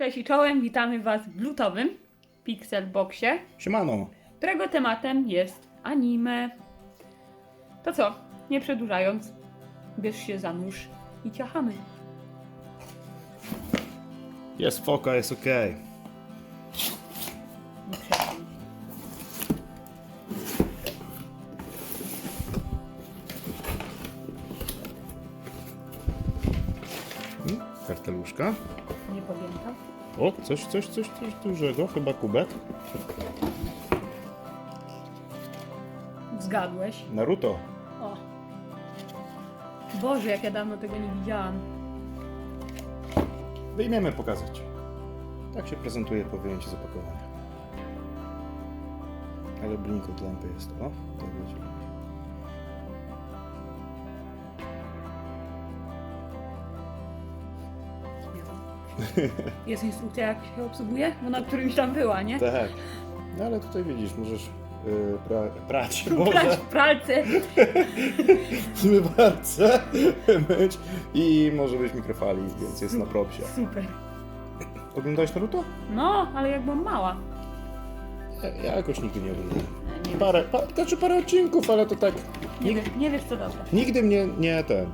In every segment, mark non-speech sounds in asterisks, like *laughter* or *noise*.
Cześć i czołem, witamy Was w lutowym Pixelboxie, Siemano. którego tematem jest anime. To co, nie przedłużając, bierz się za nóż i ciachamy. Jest foka, jest okej. Nie się. Hmm? Karteluszka. O, coś, coś, coś, coś dużego, chyba kubek. Zgadłeś. Naruto. O. Boże, jak ja dawno tego nie widziałam. Wyjmiemy pokazać. Tak się prezentuje po wyjęciu z opakowania. Ale blink od lampy jest. O, to będzie. *laughs* Jest instrukcja, jak się obsługuje? Bo na którymś tam była, nie? Tak. No ale tutaj widzisz, możesz yy, pra, prać. Prać *laughs* Może w pralce. *laughs* zmywarce myć i może być mikrofali, więc jest na propsie. Super. Oglądałeś Naruto? No, ale jak byłam mała. Ja, ja jakoś nigdy nie oglądałem. Nie, Parę, pa, znaczy parę odcinków, ale to tak. nie, wiesz, nie wiesz co dobre. nigdy mnie nie ten.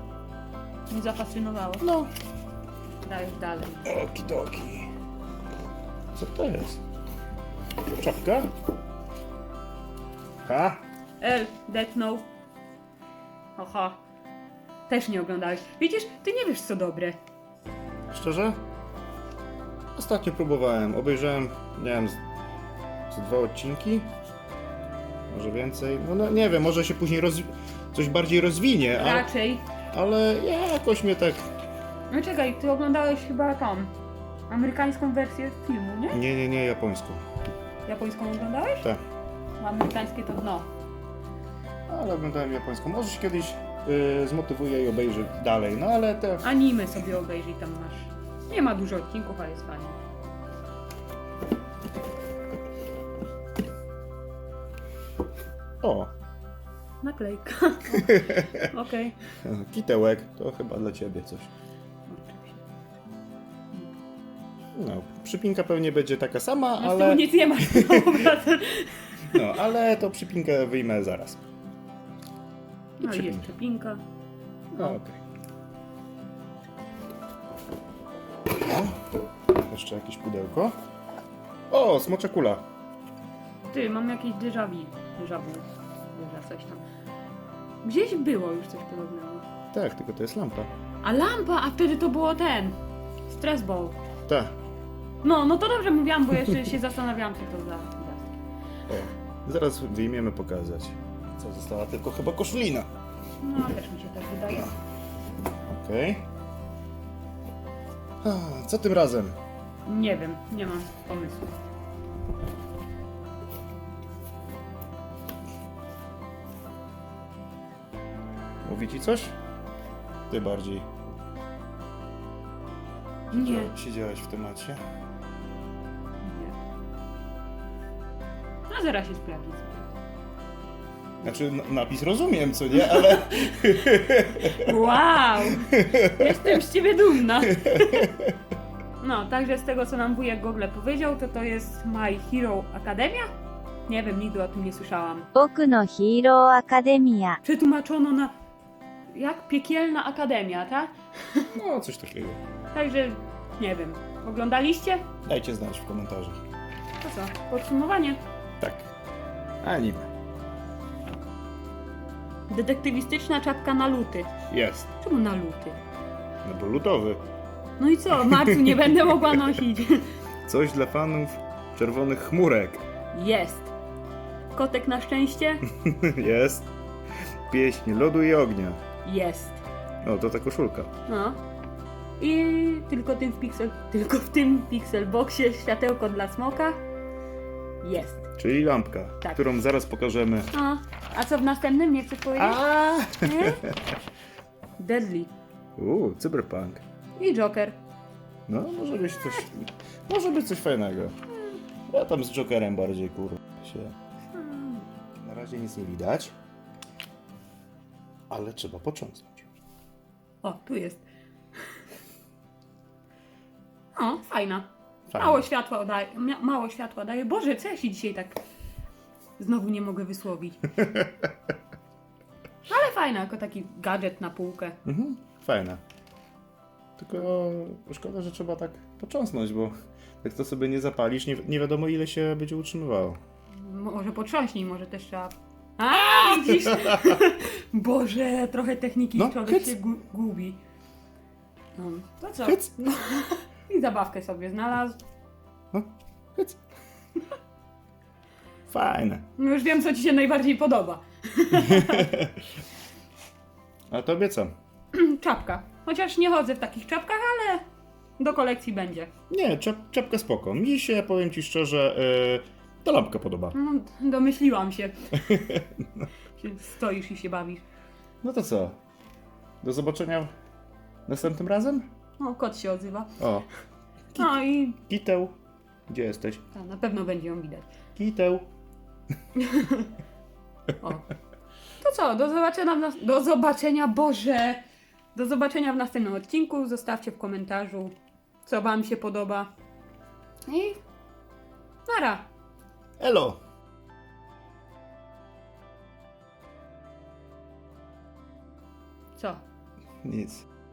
Nie zafascynowało. No. Dajesz dalej. Okidoki. Co to jest? Czapka? Ha? El, Note. Oho. Też nie oglądałeś. Widzisz, ty nie wiesz co dobre. Szczerze? Ostatnio próbowałem. Obejrzałem, nie wiem, z, z dwa odcinki. Może więcej. No, no nie wiem, może się później rozwi- coś bardziej rozwinie, a, Raczej. ale jakoś mnie tak. No czekaj, ty oglądałeś chyba tą amerykańską wersję filmu, nie? Nie, nie, nie, japońską. Japońską oglądałeś? Tak. Bo amerykańskie to dno. Ale oglądałem japońską. Może się kiedyś y, zmotywuję i obejrzę dalej. No ale te. Anime sobie obejrzyj, tam masz. Nie ma dużo odcinków, ale jest fajnie. O, Naklejka. *laughs* Okej. kitełek. To chyba dla ciebie coś. No, przypinka pewnie będzie taka sama, No ale. nic nie to- No, ale to przypinkę wyjmę zaraz. No i przypinka. jeszcze pinka. No, okej. No, jeszcze jakieś pudełko. O, smocza kula. Ty, mam jakieś déjà vu. Déjà vu. Déjà coś tam. Gdzieś było już coś podobnego. Tak, tylko to jest lampa. A lampa, a wtedy to było ten. Stress ball. Tak. No, no to dobrze mówiłam, bo jeszcze się zastanawiałam, co to za. O, zaraz wyjmiemy pokazać. Co została tylko chyba koszulina. No, też mi się tak wydaje. Okej. Co tym razem? Nie wiem, nie mam pomysłu. Mówi ci coś? Ty bardziej. Nie. Siedziałaś w temacie? zera się sprawdzić. Znaczy napis rozumiem, co nie, ale... *laughs* wow! Jestem z ciebie dumna. no, także z tego, co nam wujek Google powiedział, to to jest My Hero Academia? Nie wiem, nigdy o tym nie słyszałam. Boku no Hero Academia. Przetłumaczono na... Jak? Piekielna Akademia, tak? no, coś takiego. Także, nie wiem. Oglądaliście? Dajcie znać w komentarzach. To co, podsumowanie. Tak. Anime. Detektywistyczna czapka na luty. Jest. Czemu na luty? No bo lutowy. No i co? W marcu nie będę mogła *laughs* nosić. Coś dla fanów czerwonych chmurek. Jest. Kotek na szczęście? *laughs* Jest. Pieśń lodu i ognia. Jest. O, to ta koszulka. No. I tylko tym w pixel, tylko w tym pixelboxie światełko dla smoka? Jest. Czyli lampka, Tak. którą zaraz pokażemy. A, a co w następnym? Nie chcesz powiedzieć? A! Nie? Deadly. Uuu, cyberpunk. I Joker. No, może być coś... Może być coś fajnego. Ja tam z Jokerem bardziej, kurwa, się... Na razie nic nie widać. Ale trzeba począsnąć. O, tu jest. O, fajna. Fajne. Mało światła daje, mało światła daje. Boże, co ja się dzisiaj tak znowu nie mogę wysłowić. *laughs* Ale fajne, jako taki gadżet na półkę. Mhm, fajne. Tylko szkoda, że trzeba tak począsnąć, bo jak to sobie nie zapalisz, nie, nie wiadomo ile się będzie utrzymywało. Może potrząśnij, może też trzeba... A, widzisz? *laughs* Boże, trochę techniki No, człowiek hyc. się gu- gubi. No, to co? Hyc. No. I zabawkę sobie znalazł. No, hyc. Fajne. No już wiem, co ci się najbardziej podoba. *laughs* A tobie co? *clears throat* Czapka. Chociaż nie chodzę w takich czapkach, ale do kolekcji będzie. Nie, czep, czepka spoko. Mi się, powiem ci szczerze, yy, ta lampka podoba. No, domyśliłam się. Się *laughs* Stoisz i się bawisz. No to co? Do zobaczenia następnym razem? No, kot się odzywa. O, No i Kiteł. Gdzie jesteś? ta, na pewno będzie ją widać. Kiteł. *laughs* O. To co, do zobaczenia, w nas- do zobaczenia, Boże! Do zobaczenia w następnym odcinku. Zostawcie w komentarzu, co Wam się podoba. I nara! Elo! Co? Nic.